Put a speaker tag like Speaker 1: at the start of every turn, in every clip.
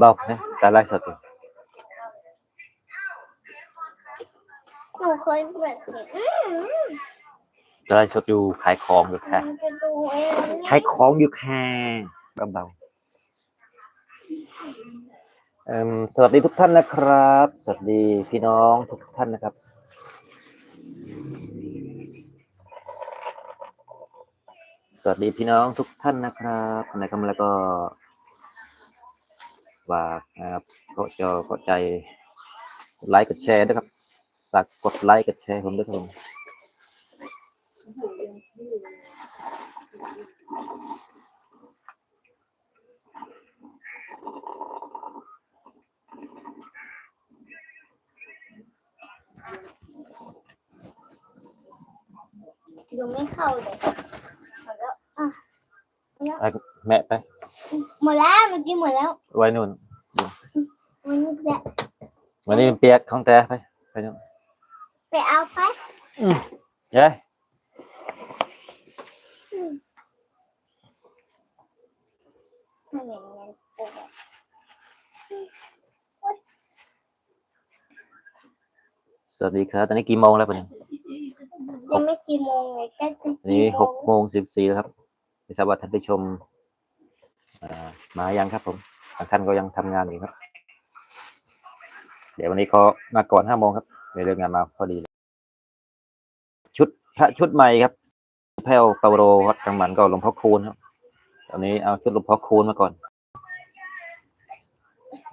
Speaker 1: เบาๆนะการไลฟ์สดอยู่
Speaker 2: หนูเคยเปิดเห็นอืม
Speaker 1: กาไลฟ์สดอยู่ขายของอยู่ค่ะ
Speaker 2: มันจะดูเอง
Speaker 1: ขายของอยู่ค่ะเบาๆเอิ่มสวัสดีทุกท่านนะครับ สวัสดีพี่น้องทุกท่านนะครับ สวัสดีพี่น้องทุกท่านนะครับนะครับแล้วก็ ฝากนะครับก็จะเข้าใจกดไลค์กดแชร์ด้วยครับฝากกดไลค์กดแชร์ผมด้วยครับผม
Speaker 2: ดูไม่เข้าเลยหมดแล้วอะ
Speaker 1: อะแม่ไป
Speaker 2: หมดแล้วเมื่อกี้หมดแล้ว
Speaker 1: ไว้นู่น
Speaker 2: มันนี่แหละ
Speaker 1: วันนี้มันเปียกของแต่ไปไปนู่น
Speaker 2: ไปเอาไป
Speaker 1: ยาย
Speaker 2: ไม่เห็นเงินเปิด
Speaker 1: สวัสดีครับตอนนี้กี่โมงแล้วปะเนี่ย
Speaker 2: ยังไม่กี่โมงเลยใกล้จะ
Speaker 1: ตอนนี้
Speaker 2: กี่โม
Speaker 1: ห
Speaker 2: ง
Speaker 1: กโมงสิบสี่แล้วครับไม่ทราบว่าท่านผู้ชมอ่า มายังครับผมบางท่านก็ยังทำงานอยู่ครับ เดี๋ยววันนี้เขามาก่อนห้าโมงครับเรื่องงานมาพอดี ชุดพระชุดใหม่ครับแพลวเปาโรวัดกลางมันก็หลวงพ่อคูณครับตอนนี้เอาชุดหลวงพ่อคูณมาก่อน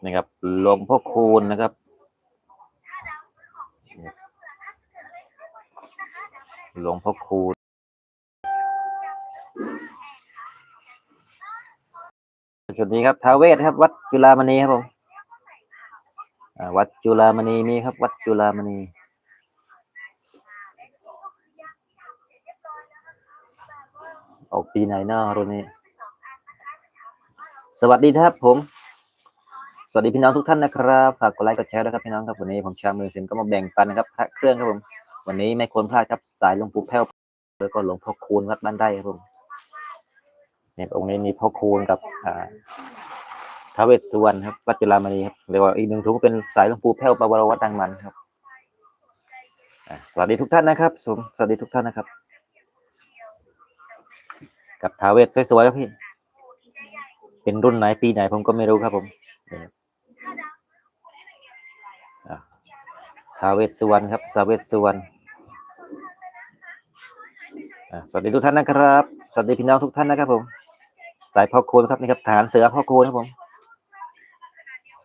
Speaker 1: นะครับหลวงพ่อคูณนะครับหลวงพ่อคูณ จุดนี้ครับท้าเวสครับ วัดจุฬามณีครับผมวัดจุฬามณีมีครับ วัดจุฬามณีออกปีไหนเนาะรุ่นนี้ สวัสดีครับผม สวัสดีพี่น้องทุกท่านนะครับฝากกดไลค์กดแชร์ด้วยครับพี่น้องครับวันนี้ผมชามือสินก็มาแบ่งปันนะครับพระเครื่องครับผมวันนี้ไม่ควรพลาดครับสายหลวงปู่แพ้วแล้วก็หลวงพ่อคูณวัดบ้านไร่ครับผม เนี่ยองค์นี้มีพ่อคูณกับอ่าท้าวเวสสุวรรณครับวัดจุฬามณีครับเรียกว่าอีกหนึ่งถุงเป็นสายหลวงปู่แพ้วปวารวัดดังมันครับสวัสดีทุกท่านนะครับสวสวัสดีทุกท่านนะครับ กับท้าวเวสสวยๆครับพี่ เป็นรุ่นไหนปีไหนผมก็ไม่รู้ครับผมท้าวเวสสุวรรณครับท้าวเวสสุวรรณสวัสดีทุกท่านนะครับ สวัสดีพี่น้องทุกท่านนะครับผม สายพ่อคูณครับนี่ครับฐานเสือพ่อคูณครับผม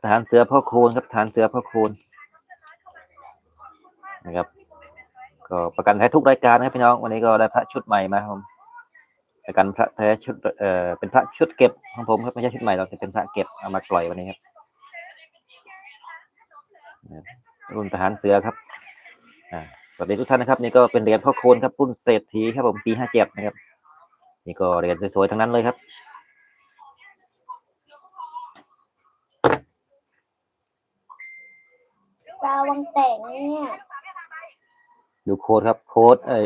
Speaker 1: ฐานเสือพ่อคูณครับฐานเสือพ่อคูณนะครับ ก็ประกันแท้ทุกรายการครับพี่น้องวันนี้ก็ได้พระชุดใหม่มาครับผมประกันพระแท้ชุดเอ่อเป็นพระชุดเก็บของผมครับไม่ใช่ชุดใหม่เราจะเป็นพระเก็บเอามาปล่อยวันนี้ครับนะครับรุ่นทหารเสือครับอ่าสวัสดีทุกท่านนะครับนี่ก็เป็นเหรียญพ่อโคนครับรุ่นเศรษฐีครับผมปีห้าเจ็ดนะครับนี่ก็เหรียญสวยๆทั้งนั้นเลยครับ
Speaker 2: ตาวังแตกเนี่ย
Speaker 1: ดูโค้ดครับ โค้ดเอ้ย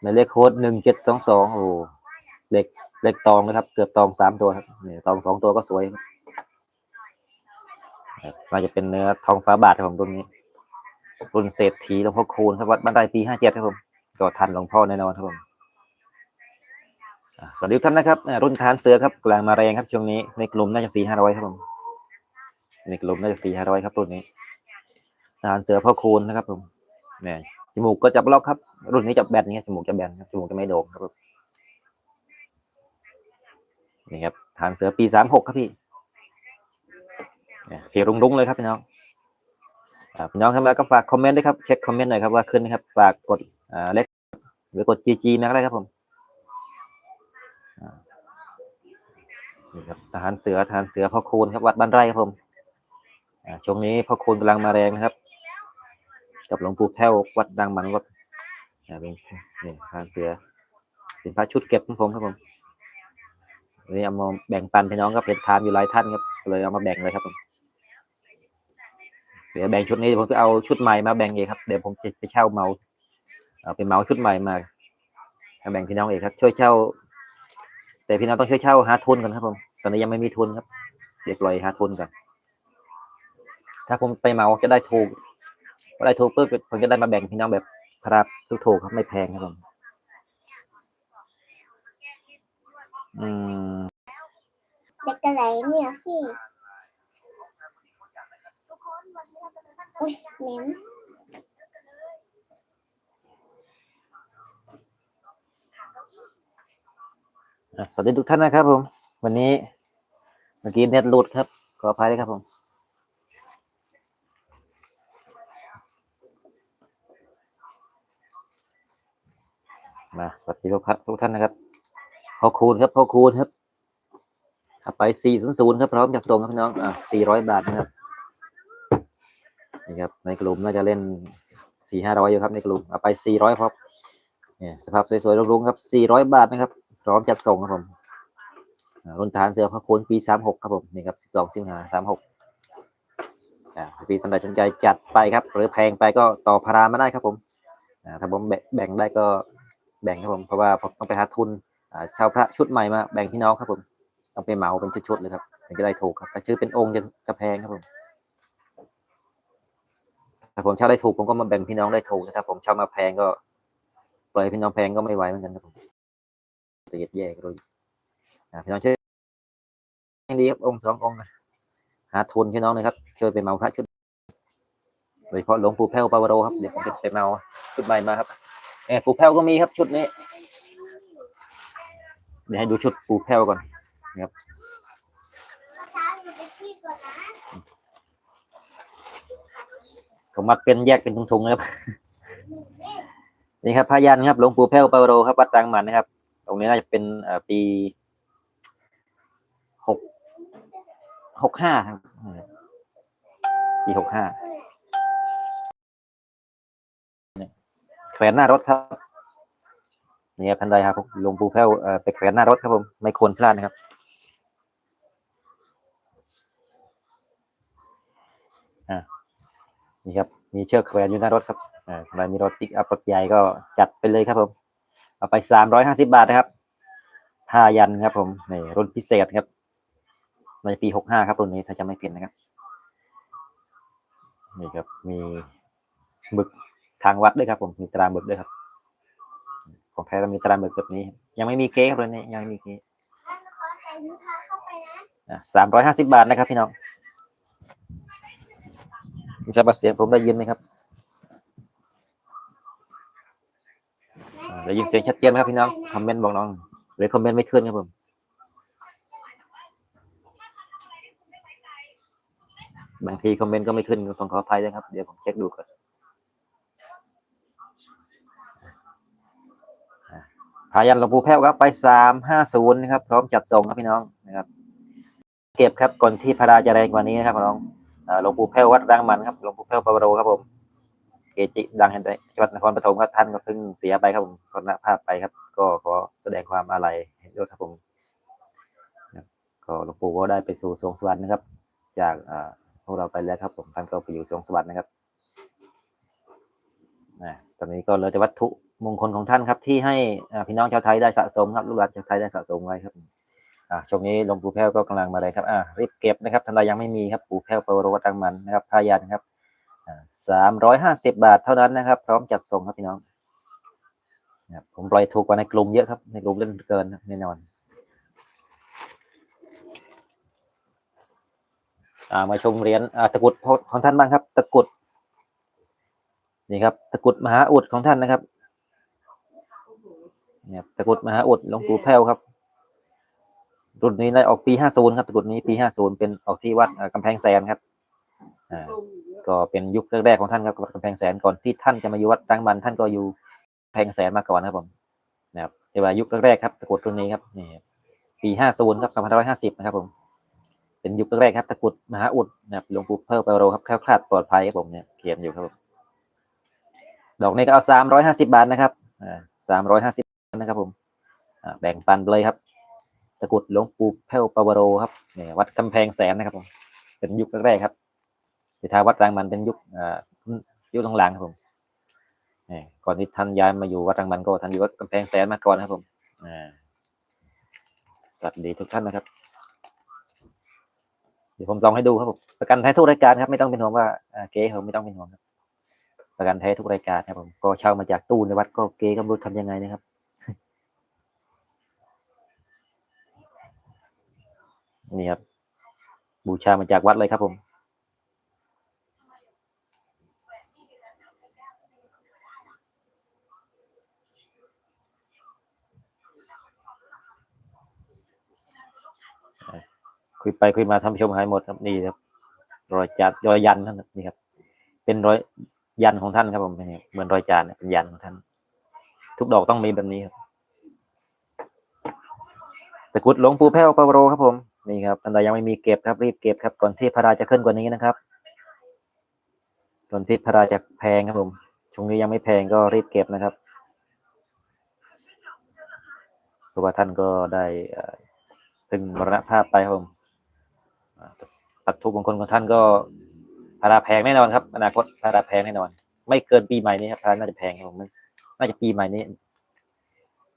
Speaker 1: หมายเลขโค้ดหนึ่งเจ็ดสองสองโอ้เลขเลขตองนะครับ เกือบตองสามตัวครับเนี่ยตองสองตัวก็สวยครับครับน่าจะเป็นเนื้อทองฟ้าบาทครับผมรุ่นนี้รุ่นเศรษฐีหลวงพ่อคูณครับวัดบ้านไร่ปีห้าเจ็ดครับผมก็ทันหลวงพ่อแน่นอนครับผมสวัสดีทุกท่านนะครับ รุ่นทานเสือครับกลางมาแรงครับช่วงนี้ในกลุ่มน่าจะสี่ห้าร้อยครับผมในกลุ่มน่าจะสี่ห้าร้อยครับรุ่นนี้ หารเสือพ่อคูณนะครับผมเนี่ยจมูกก็จะบล็อกครับ รุ่นนี้จะแบนเงี้ยจมูกจะแบนครับจมูกจะไม่โด่งครับผมนี่ครับทหารเสือปีสามหกครับพี่เนี่ยรุงรุ้งเลยครับพี่น้องพี่น้องครับแล้วก็ฝากคอมเมนต์ด้วยครับเช็คคอมเมนต์หน่อยครับว่าขึ้นนะครับ ฝากกดอ่าเล็กหรือกด GG นะก็ได้ครับผมนี่ครับทหารเสือทหารเสือพ่อคูณครับวัดบ้านไร่ครับผมช่วงนี้พ่อคูณกำลังมาแรงนะครับ กับหลวงปู่แพ้ววัดดังมันวัดอ่เป็นนี่ทหารเสือเป็นพระชุดเก็บของผมครับผมนนี้เอามาแบ่งปันพี่น้องครับเป็นทานอยู่หลายท่านครับเลยเอามาแบ่งเลยครับผมเดี๋ยวแบ่งชุดนี้ผมจะเอาชุดใหม่มาแบ่งเองครับเดี๋ยวผมจะไปเช่าเมาเอาไปเมาชุดใหม่มาแบ่งพี่น้องเองครับ ช่วยเช่า แต่พี่น้องต้องช่วยเช่าหาทุนก่อนครับผมตอนนี้ยังไม่มีทุนครับ เดี๋ยวปล่อยหาทุนก่อนถ้าผมไปเมาจะได้ถูก พอได้ถูกปุ๊บผมจะได้มาแบ่งพี่น้องแบบครับถูกๆครับไม่แพงครับผมอืม
Speaker 2: เด็กอะไรเนี่ยพี่อุ้ยเหม็น
Speaker 1: อะสวัสดีทุกท่านนะครับผม วันนี้เมื่อกี้เน็ตหลุดครับ ขออภัยด้วยครับผม มาสวัสดีทุกท่านทุกท่านนะครับพอคูณครับพอคูณครับขับไป400ครับพร้อมจัดส่งครับพี่น้องอะ400บาทนะครับนี่ครับในกลุ่มน่าจะเล่น4 500อยู่ครับในกลุ่มเอาไป400ครับเนี่ยสภาพสวยๆรุ้งๆครับ400บาทนะครับ พร้อมจัดส่งครับผมรุ่นฐานเสือพระโคนปี36ครับผมนี่ครับ12สิงหา36อ่าปีท่านใดสนใจจัดไปครับ หรือแพงไปก็ต่อพารามาได้ครับผมถ้าผมแบ่งได้ก็ แบ่งครับผมเพราะว่าผมต้องไปหาทุนอ่าเช่าพระชุดใหม่มาแบ่งพี่น้องครับผมต้องไปเหมาเป็นชุดๆเลยครับถึงจะได้ถูกครับถ้าชื่อเป็นองค์จะจะแพงครับผมถ้าผมเช่าได้ถูกผมก็มาแบ่งพี่น้องได้ถูกนะครับผมเช่ามาแพงก็ปล่อยพี่น้องแพงก็ไม่ไหวเหมือนกันครับผมจะเย็ดแย่กันเลยพี่น้องช่วยดีครับองค์สององค์หาทุนพี่น้องเลยครับช่วยไปเหมาพระชุดโดยเฉพาะหลวงปู่แพ้วปาวโรครับเดี๋ยวผมจะไปเหมาชุดใหม่มาครับ เออปูแพ้วก็มีครับชุดนี้ เดี๋ยวให้ดูชุดปูแพ้วก่อน
Speaker 2: เช้าอยู่ไปที่ก่อนนะ
Speaker 1: ผมมัดเป็นแยกเป็นถุงๆนะครับนี่ครับพยันครับหลวงปู่แพ้วปาโรครับวัดตังหมันนะครับตรงนี้น่าจะเป็นเอ่อปีหกหกห้าครับปีหกห้า แขวนหน้ารถครับนี่ครับท่านใดครับลงปูแพ้วเอ่อไปแขวนหน้ารถครับผมไม่ควรพลาดนะครับอนี่ครับ มีเชือกแขวนอยู่หน้ารถครับอ่าใครมีรถปิกอัพรถใหญ่ก็จัดไปเลยครับผมเอาไปสามร้อยห้าสิบาทนะครับผ้ายันครับ ผมนี่รุ่นพิเศษครับในปีหกห้าครับรุ่นนี้ถ้าจะไม่ผิดนะครับนี่ครับมีบึก ทางวัดด้วยครับ ผมมีตราบึกด้วยครับ ของแท้ก็มีตราบึกแบบนี้ ยังไม่มีเก๊ครับรุ่นนี้ยังไม่มีเก๊
Speaker 2: ถ้าขอใส่ถุงเท้า
Speaker 1: มร้อยห้าสิบาทนะครับพี่น้องมีจะเสียงผมได้ยินไหมครับได้ยินเสียงชัดเจนไหมครับพี่น้องคอมเมนต์บอกน้องหรือคอมเมนต์ไม่ขึ้นครับผมบางทีคอมเมนต์ก็ไม่ขึ้นต้องขออภัยด้วยครับ เดี๋ยวผมเช็คดูก่อนอ่า พายันหลวงปู่แพ้วครับไปสามห้าศูนย์นะครับ พร้อมจัดส่งครับพี่น้องนะครับ เก็บครับก่อนที่พาราจะแรงกว่านี้นะครับพี่น้องหลวงปู่แพ้ววัดรังมันครับหลวงปู่แพ้วปาวโรครับผมเกจิดังแห่งจังหวัดนครปฐมครับท่านก็เพิ่งเสียไปครับผมก็ละภาพไปครับ ก็ขอแสดงความอาลัยด้วยครับผมก็หลวงปู่ก็ได้ไปสู่สวงสวรรค์นะครับ จากพวกเราไปแล้วครับ ผมท่านก็ไปอยู่สวงสวรรค์นะครับนะตอนนี้ก็เหลือแต่วัตถุ มงคลของท่านครับ ที่ให้พี่น้องชาวไทยได้สะสมครับลูกหลานชาวไทยได้สะสมไว้ครับอ่าช่วงนี้ลงปูแพ้วก็กำลังมาเลยครับอ่ารีบเก็บนะครับท่านใดยังไม่มีครับปูแพ้วปโรวัตังมันนะครับพายันครับสามร้อยห้าสิบบาทเท่านั้นนะครับ พร้อมจัดส่งครับพี่น้องผมปล่อยถูกกว่าในกลุ่มเยอะครับในกลุ่มเล่นเกินแน่นอนอ่ามาชมเหรียญตะกรุดของท่านบ้างครับ ตะกรุดนี่ครับ ตะกรุดมหาอุดของท่านนะครับ เนี่ยตะกรุดมหาอุดหลวงปู่แพ้วครับ รุ่นนี้ได้ออกปีห้าศูนย์ครับตะกรุดนี้ปีห้าศูนย์เป็นออกที่วัดอ่ากำแพงแสนครับอ่าก็เป็นยุคแรกๆของท่านครับวัดกำแพงแสนก่อนที่ท่านจะมาอยู่วัดตั้งมันท่านก็อยู่แพงแสนมาก่อนครับผมนะครับแต่ว่ายุคแรกๆครับตะกรุดรุ่นนี้ครับนี่ปีห้าศูนย์ครับสองพันร้อยห้าสิบนะครับผม เป็นยุคแรกๆครับตะกรุดมหาอุดนะครับหลวงปู่เพิ่มเปโรครับแคล้วคลาดปลอดภัยครับผมเนี่ยเขียนอยู่ครับผมดอกนี้ก็เอาสามร้อยห้าสิบาทนะครับอ่าสามร้อยห้าสิบ นะครับผมแบ่งปันเลยครับ ตะกุดหลวงปู่เพ่วปาวโรครับเนี่ยวัดกำแพงแสนนะครับผมเป็นยุคแรกๆครับสิทธาวัดรังมันเป็นยุคยุคหลังๆครับผมนี่ก่อนที่ท่านย้ายมาอยู่วัดรังมันก็ท่านอยู่วัดกำแพงแสนมาก่อนครับผมสวัสดีทุกท่านนะครับ เดี๋ยวผมส่องให้ดูครับผมประกันแท้ทุกรายการครับ ไม่ต้องเป็นห่วงว่าเก๊ผมไม่ต้องเป็นห่วงครับประกันแท้ทุกรายการครับผมก็เช่ามาจากตู้ในวัดก็เก๊ก็ไม่รู้ทำยังไงนะครับ นี่ครับ บูชามาจากวัดเลยครับผม คุยไปคุยมาท่านผู้ชมหายหมดครับนี่ครับรอยจัดรอยยันท่านนี่ครับ เป็นรอยยันของท่านครับผมเหมือนรอยจานเนี่ยเป็นยันของท่าน ทุกดอกต้องมีแบบนี้ครับตะกุดหลวงปู่แพ้วปาวโรครับผม นี่ครับท่านใดยังไม่มีเก็บครับรีบเก็บครับ ก่อนที่พระราจะขึ้นกว่านี้นะครับ ก่อนที่พระราจะแพงครับผมช่วงนี้ยังไม่แพงก็รีบเก็บนะครับเพราะว่าท่านก็ได้ถึงมรณภาพไปครับผมปักทุกบางคนของท่านก็พาราแพงแน่นอนครับ อนาคตพาราแพงแน่นอน ไม่เกินปีใหม่นี้ครับพาราน่าจะแพงครับผมน่าจะปีใหม่นี้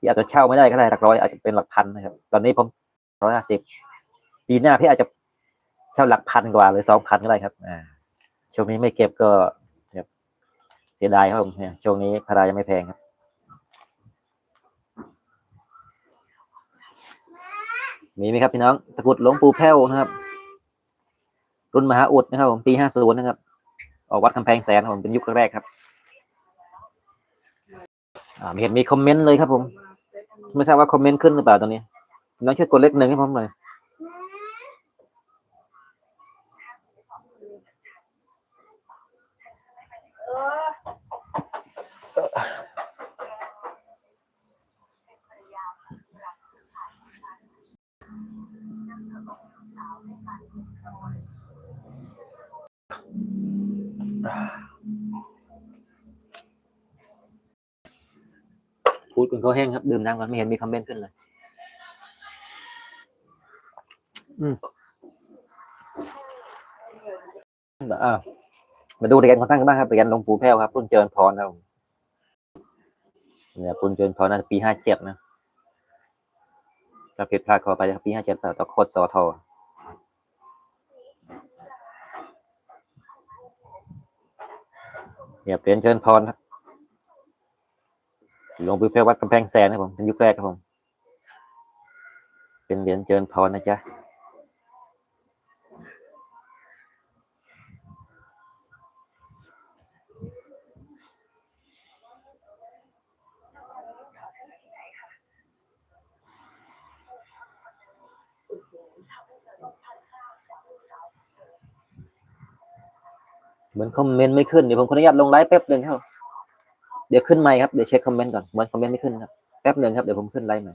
Speaker 1: อาจจะเช่าไม่ได้ก็ได้หลักร้อยอาจจะเป็นหลักพันนะครับ ตอนนี้ผมร้อยห้าสิบ ปีหน้าพี่อาจจะเช่าหลักพันกว่าหรือสองพันก็ได้ครับ อ่า ช่วงนี้ไม่เก็บก็แบบเสียดายครับผมเนี่ยช่วงนี้พารายังไม่แพงครับ มีไหมครับพี่น้อง ตะกรุดหลวงปู่แพ้วนะครับ รุ่นมหาอุดนะครับผมปีห้าศูนย์นะครับ ออกวัดกำแพงแสนครับผมเป็นยุคแรกๆครับอ่าเห็นมีคอมเมนต์เลยครับผม ไม่ทราบว่าคอมเมนต์ขึ้นหรือเปล่าตอนนี้ น้องช่วยกดเลขหนึ่งให้ผมหน่อย พูดกันเขาแห้งครับ ดื่มน้ำกันไม่เห็นมีคอมเมนต์ขึ้นเลย อืมอ่ามาดูเหรียญของท่านกันบ้างครับเหรียญหลวงปู่แพ้วครับรุ่นเจริญพรครับเนี่ยรุ่นเจริญพรน่าจะปีห้าเจ็ดนะถ้าผิดพลาดขอไปนะครับปีห้าเจ็ดต่อโคตรสอทอ เนี่ยเปลี่ยนเชิญพรครับหลวงปู่เพ้ววัดกำแพงแสนครับผมเป็นยุคแรกครับผม เป็นเหรียญเชิญพรนะจ๊ะ เหมือนคอมเมนต์ไม่ขึ้น เดี๋ยวผมขออนุญาตลงไลฟ์แป๊บหนึ่งครับ เดี๋ยวขึ้นใหม่ครับ เดี๋ยวเช็คคอมเมนต์ก่อน เหมือนคอมเมนต์ไม่ขึ้นครับ แป๊บหนึ่งครับ เดี๋ยวผมขึ้นไลฟ์ใหม่